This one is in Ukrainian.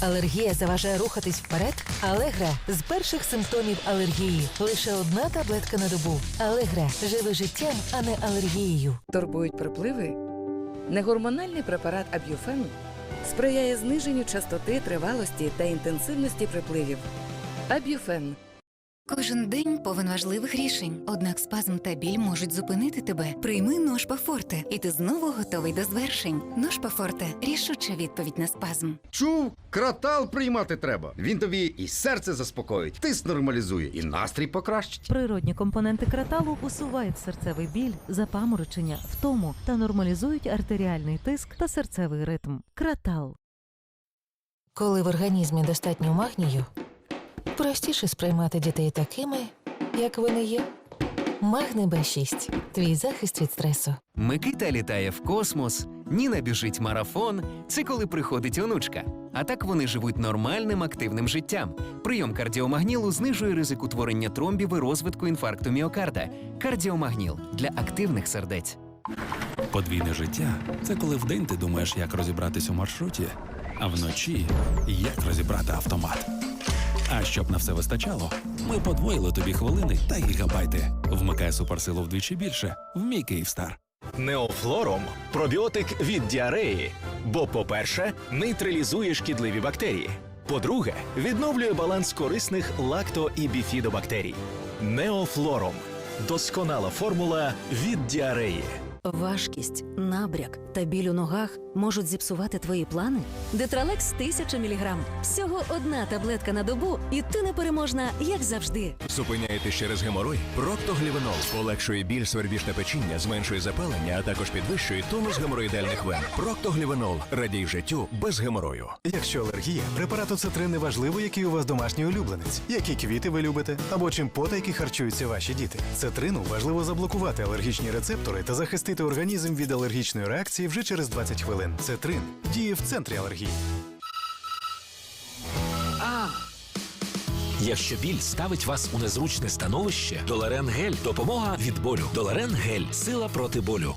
Алергія заважає рухатись вперед? Алегра з перших симптомів алергії. Лише одна таблетка на добу. Алегра живе життям, а не алергією. Турбують припливи? Негормональний препарат Аб'юфен сприяє зниженню частоти, тривалості та інтенсивності припливів. Аб'юфен Кожен день повен важливих рішень. Однак спазм та біль можуть зупинити тебе. Прийми Ношпа Форте, і ти знову готовий до звершень. Ношпа Форте рішуча відповідь на спазм. Чув, кратал приймати треба. Він тобі і серце заспокоїть, тиск нормалізує, і настрій покращить. Природні компоненти краталу усувають серцевий біль, запаморочення, втому та нормалізують артеріальний тиск та серцевий ритм. Кратал. Коли в організмі достатньо магнію, простіше сприймати дітей такими, як вони є. Магний Б6 – твій захист від стресу. Микита літає в космос, Ніна біжить марафон. Це коли приходить онучка. А так вони живуть нормальним активним життям. Прийом кардіомагнілу знижує ризик утворення тромбів і розвитку інфаркту міокарда. Кардіомагніл для активних сердець. Подвійне життя це коли вдень ти думаєш, як розібратись у маршруті, а вночі як розібрати автомат. А щоб на все вистачало, ми подвоїли тобі хвилини та гігабайти. Вмикай суперсилу вдвічі більше в мій Київстар. Неофлором пробіотик від діареї. Бо, по-перше, нейтралізує шкідливі бактерії. По-друге, відновлює баланс корисних лакто і біфідобактерій. Неофлором досконала формула від діареї. Важкість, набряк та біль у ногах можуть зіпсувати твої плани? Детралекс 1000 мг. Всього одна таблетка на добу, і ти непереможна, як завжди. Зупиняєтесь через геморой? Проктоглівенол полегшує біль, свербіж та печіння, зменшує запалення, а також підвищує тонус геморроїдальних вен. Проктоглівенол радій життю без геморою. Якщо алергія, препарат оцетрин не важливо, який у вас домашній улюбленець, які квіти ви любите, або чим потайки харчуються ваші діти. Цетрину важливо заблокувати алергічні рецептори та захистити організм від алергічної реакції вже через 20 хвилин. Цетрин діє в центрі алергії. Якщо біль ставить вас у незручне становище, Доларен Гель – допомога від болю. Доларен Гель – сила проти болю.